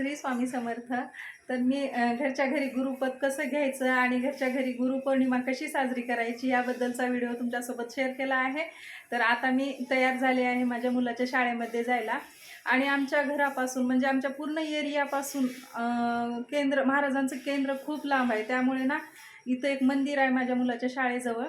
श्री स्वामी समर्थ. तर मी घरच्या घरी गुरुपद कसं घ्यायचं आणि घरच्या घरी गुरुपौर्णिमा कशी साजरी करायची याबद्दलचा व्हिडिओ तुमच्यासोबत शेअर केला आहे. तर आता मी तयार झाले आहे माझ्या मुलाच्या शाळेमध्ये जायला. आणि आमच्या घरापासून म्हणजे आमच्या पूर्ण एरियापासून केंद्र महाराजांचं केंद्र खूप लांब आहे. त्यामुळे ना इथं एक मंदिर आहे माझ्या मुलाच्या शाळेजवळ.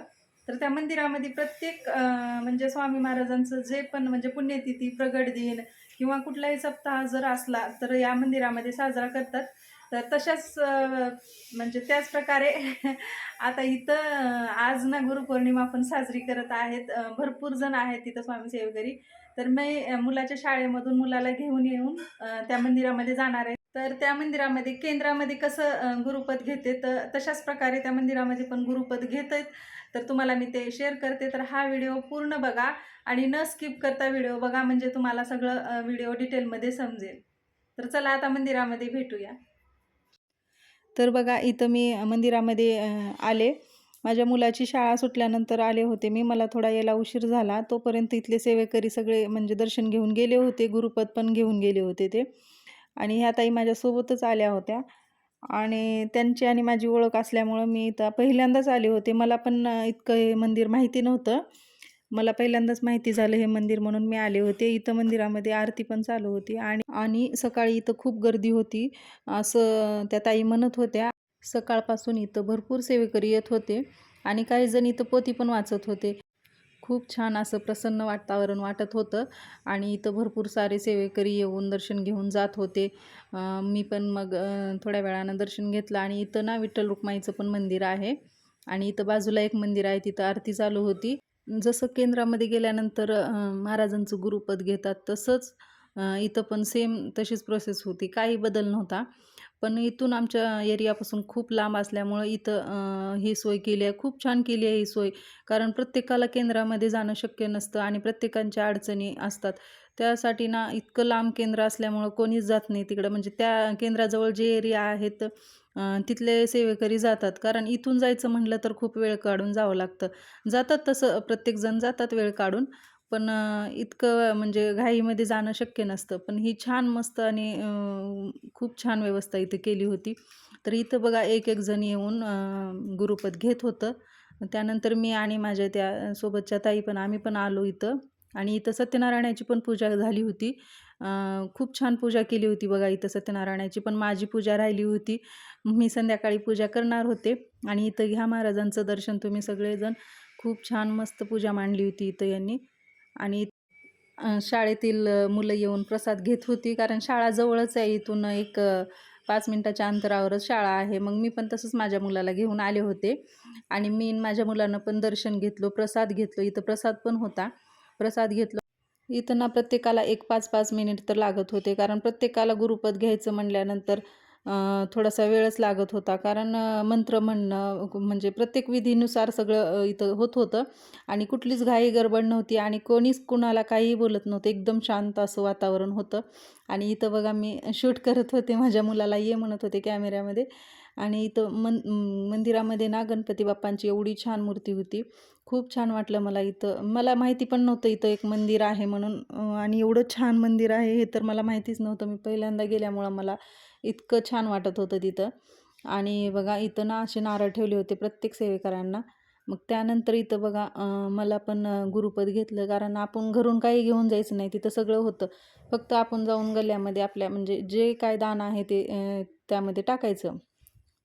तर त्या मंदिरामध्ये प्रत्येक म्हणजे स्वामी महाराजांचं जे पण म्हणजे पुण्यतिथी प्रगट दिन किंवा कुठलाही सप्ताह जर असला तर या मंदिरामध्ये साजरा करतात. तर तशाच म्हणजे त्याच प्रकारे आता इथं आज ना गुरुपौर्णिमा पण साजरी करत आहेत. भरपूर जण आहेत तिथं स्वामी सेवकरी. तर मी मुलाच्या शाळेमधून मुलाला घेऊन येऊन त्या मंदिरामध्ये जाणार आहे. तर त्या मंदिरामध्ये केंद्रामध्ये कसं गुरुपद घेते? तर तशाच प्रकारे त्या मंदिरामध्ये पण गुरुपद घेत आहेत तर तुम्हाला मी ते शेअर करते. तर हा व्हिडिओ पूर्ण बघा आणि न स्किप करता व्हिडिओ बघा म्हणजे तुम्हाला सगळं व्हिडिओ डिटेलमध्ये समजेल. तर चला आता मंदिरामध्ये भेटूया. तर बघा इथं मी मंदिरामध्ये आले. माझ्या मुलाची शाळा सुटल्यानंतर आले होते मी. मला थोडा यायला उशीर झाला. तोपर्यंत इथले सेवेकरी सगळे म्हणजे दर्शन घेऊन गेले होते. गुरुपद पण घेऊन गेले होते ते. आणि ह्या ताई माझ्यासोबतच आल्या होत्या. आणि त्यांची आणि माझी ओळख असल्यामुळं मी इथं पहिल्यांदाच आले होते. मला पण इतकं हे मंदिर माहिती नव्हतं. मला पहिल्यांदाच माहिती झालं हे मंदिर म्हणून मी आले होते. इथं मंदिरामध्ये आरती पण चालू होती. आणि आणि सकाळी इथं खूप गर्दी होती. असं त्या ताई म्हणत होत्या सकाळपासून इथं भरपूर सेवेकरी येत होते. आणि काही जण इथं पोथी पण वाचत होते. खूप छान असं प्रसन्न वातावरण वाटत होतं. आणि इथं भरपूर सारे सेवेकरी येऊन दर्शन घेऊन जात होते. मी पण मग थोड्या वेळानं दर्शन घेतलं आणि इथं ना विठ्ठल रुक्माईचं पण मंदिर आहे. आणि इथं बाजूला एक मंदिर आहे तिथं आरती चालू होती. जसं केंद्रामध्ये गेल्यानंतर महाराजांचं गुरुपद घेतात तसंच इथं पण सेम तशीच प्रोसेस होती. काही बदल नव्हता. पण इथून आमच्या एरियापासून खूप लांब असल्यामुळं इथं ही सोय केली आहे. खूप छान केली आहे ही सोय. कारण प्रत्येकाला केंद्रामध्ये जाणं शक्य नसतं आणि प्रत्येकांच्या अडचणी असतात. त्यासाठी ना इतकं लांब केंद्र असल्यामुळं कोणीच जात नाही तिकडं. म्हणजे त्या केंद्राजवळ जे एरिया आहेत तिथले सेवेकरी जातात. कारण इथून जायचं म्हटलं तर खूप वेळ काढून जावं लागतं. जातात तसं प्रत्येकजण जातात वेळ काढून. पण इतकं म्हणजे घाईमध्ये जाणं शक्य नसतं. पण ही छान मस्त आणि खूप छान व्यवस्था इथं केली होती. तर इथं बघा एक एक जण येऊन गुरुपद घेत होतं. त्यानंतर मी आणि माझ्या त्या सोबतच्या ताई पण आम्ही पण आलो इथं. आणि इथं सत्यनारायणाची पण पूजा झाली होती. खूप छान पूजा केली होती बघा इथं सत्यनारायणाची. पण माझी पूजा राहिली होती. मी संध्याकाळी पूजा करणार होते. आणि इथं घ्या महाराजांचं दर्शन तुम्ही सगळेजण खूप छान मस्त पूजा मांडली होती इथं यांनी. आणि शाळेतील मुलं येऊन प्रसाद घेत होती. कारण शाळा जवळच आहे इथून एक पाच मिनटाच्या अंतरावरच शाळा आहे. मग मी पण तसंच माझ्या मुलाला घेऊन आले होते. आणि मी माझ्या मुलानं पण दर्शन घेतलो प्रसाद घेतलो. इथं प्रसाद पण होता. प्रसाद घेतलो. इथं ना प्रत्येकाला एक पाच पाच मिनिट तर लागत होते. कारण प्रत्येकाला गुरुपद घ्यायचं म्हणल्यानंतर थोडासा वेळच लागत होता. कारण मंत्र म्हणणं म्हणजे प्रत्येक विधीनुसार सगळं इथं होत होतं. आणि कुठलीच घाई गडबड नव्हती आणि कोणीच कुणाला काहीही बोलत नव्हतं. एकदम शांत असं वातावरण होतं. आणि इथं बघा मी शूट करत होते. माझ्या मुलाला ये म्हणत होते कॅमेऱ्यामध्ये. आणि इथं मन मंदिरामध्ये ना गणपती बाप्पांची एवढी छान मूर्ती होती. खूप छान वाटलं मला इथं. मला माहिती पण नव्हतं इथं एक मंदिर आहे म्हणून. आणि एवढं छान मंदिर आहे हे तर मला माहितीच नव्हतं. मी पहिल्यांदा गेल्यामुळं मला इतकं छान वाटत होतं तिथं. आणि बघा इथं ना असे नारळ ठेवले होते प्रत्येक सेवेकरांना मग त्यानंतर इथं बघा मला पण गुरुपद घेतलं. कारण आपण घरून काही घेऊन जायचं नाही. तिथं सगळं होतं. फक्त आपण जाऊन गल्ल्यामध्ये आपल्या म्हणजे जे काय दान आहे ते त्यामध्ये टाकायचं.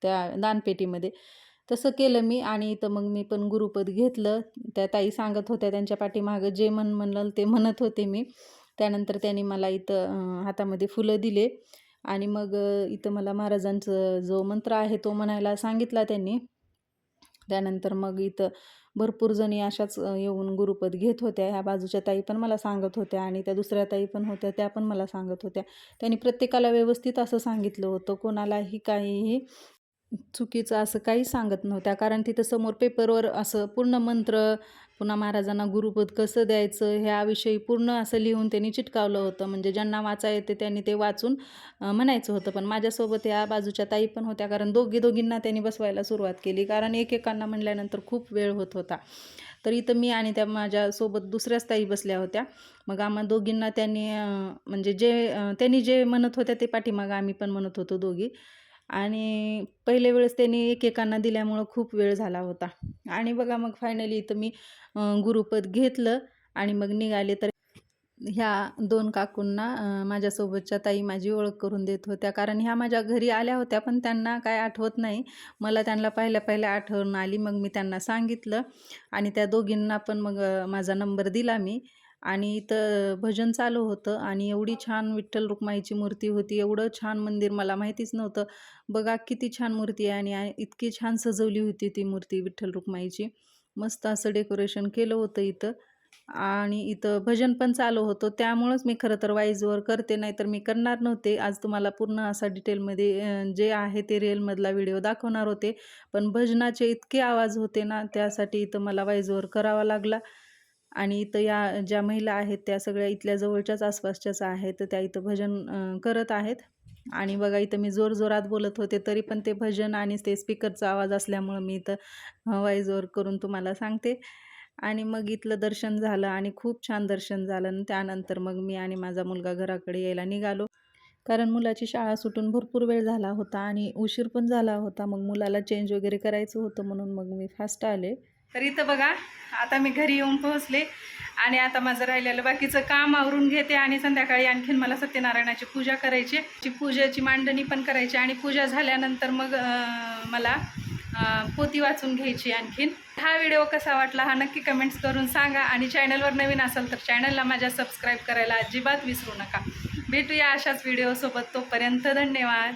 त्या दानपेटीमध्ये. तसं केलं मी आणि इथं मग मी पण गुरुपद घेतलं. त्या ताई सांगत होत्या त्यांच्या पाठीमागं जे मन म्हणलं ते म्हणत होते मी. त्यानंतर त्यांनी मला इथं हातामध्ये फुलं दिले. आणि मग इथं मला महाराजांचं जो मंत्र आहे तो म्हणायला सांगितला त्यांनी. त्यानंतर मग इथं भरपूर जणी अशाच येऊन गुरुपद घेत होत्या. ह्या बाजूच्या ताई पण मला सांगत होत्या आणि त्या दुसऱ्या ताई पण होत्या त्या पण मला सांगत होत्या. त्यांनी प्रत्येकाला व्यवस्थित असं सांगितलं होतं. कोणालाही काहीही चुकीचं असं काही सांगत नव्हत्या. कारण तिथं समोर पेपरवर असं पूर्ण मंत्र पुन्हा महाराजांना गुरुपद कसं द्यायचं ह्याविषयी पूर्ण असं लिहून त्यांनी चिटकावलं होतं. म्हणजे ज्यांना वाचा येते त्यांनी ते वाचून म्हणायचं होतं. पण माझ्यासोबत या बाजूच्या ताई पण होत्या कारण दोघी दोघींना त्यांनी बसवायला सुरुवात केली. कारण एकेकांना म्हणल्यानंतर खूप वेळ होत होता. तर इथं मी आणि त्या माझ्यासोबत दुसऱ्याच ताई बसल्या होत्या. मग आम्हा दोघींना त्यांनी म्हणजे जे त्यांनी जे म्हणत होत्या ते पाठीमागं आम्ही पण म्हणत होतो दोघी. आणि पहिल्या वेळेस त्यांनी एकेकांना दिल्यामुळं खूप वेळ झाला होता. आणि बघा मग फायनली इथं मी गुरुपद घेतलं आणि मग निघाले तर ह्या दोन काकूंना माझ्यासोबतच्या ताई माझी ओळख करून देत होत्या. कारण ह्या माझ्या घरी आल्या होत्या पण त्यांना काय आठवत नाही. मला त्यांना पहिल्या पहिल्या आठवण आली मग मी त्यांना सांगितलं. आणि त्या दोघींना पण मग माझा नंबर दिला मी. आणि इथं भजन चालू होतं आणि एवढी छान विठ्ठल रुक्माईची मूर्ती होती एवढं छान मंदिर मला माहितीच नव्हतं. बघा किती छान मूर्ती आहे आणि इतकी छान सजवली होती ती मूर्ती विठ्ठल रुक्माईची. मस्त असं डेकोरेशन केलं होतं इथं. आणि इथं भजन पण चालू होतं. त्यामुळंच मी खरं तर वाईजवर करते नाही तर मी करणार नव्हते. आज तुम्हाला पूर्ण असा डिटेलमध्ये जे आहे ते रेलमधला व्हिडिओ दाखवणार होते. पण भजनाचे इतके आवाज होते ना त्यासाठी इथं मला वाईजवर करावा लागला. आणि इथं या ज्या महिला आहेत त्या सगळ्या इथल्या जवळच्याच आसपासच्याच आहेत तर त्या इथं भजन करत आहेत. आणि बघा इथं मी जोर जोरात बोलत होते तरी पण ते भजन आणि ते स्पीकरचा आवाज असल्यामुळं मी इथं वाईजवर करून तुम्हाला सांगते. आणि मग इथलं दर्शन झालं आणि खूप छान दर्शन झालं. आणि त्यानंतर मग मी आणि माझा मुलगा घराकडे यायला निघालो. कारण मुलाची शाळा सुटून भरपूर वेळ झाला होता आणि उशीर पण झाला होता. मग मुलाला चेंज वगैरे करायचं होतं म्हणून मग मी फास्ट आले. तर इथं बघा आता मी घरी येऊन पोहोचले आणि आता माझं राहिलेलं बाकीचं काम आवरून घेते आणि संध्याकाळी आणखीन मला सत्यनारायणाची पूजा करायची. ती पूजेची मांडणी पण करायची आणि पूजा झाल्यानंतर मग मला पोती वाचून घ्यायची आणखीन. हा व्हिडिओ कसा वाटला हा नक्की कमेंट्स करून सांगा आणि चॅनलवर नवीन असाल तर चॅनलला माझ्या सबस्क्राईब करायला अजिबात विसरू नका. भेटूया अशाच व्हिडिओसोबत तोपर्यंत धन्यवाद.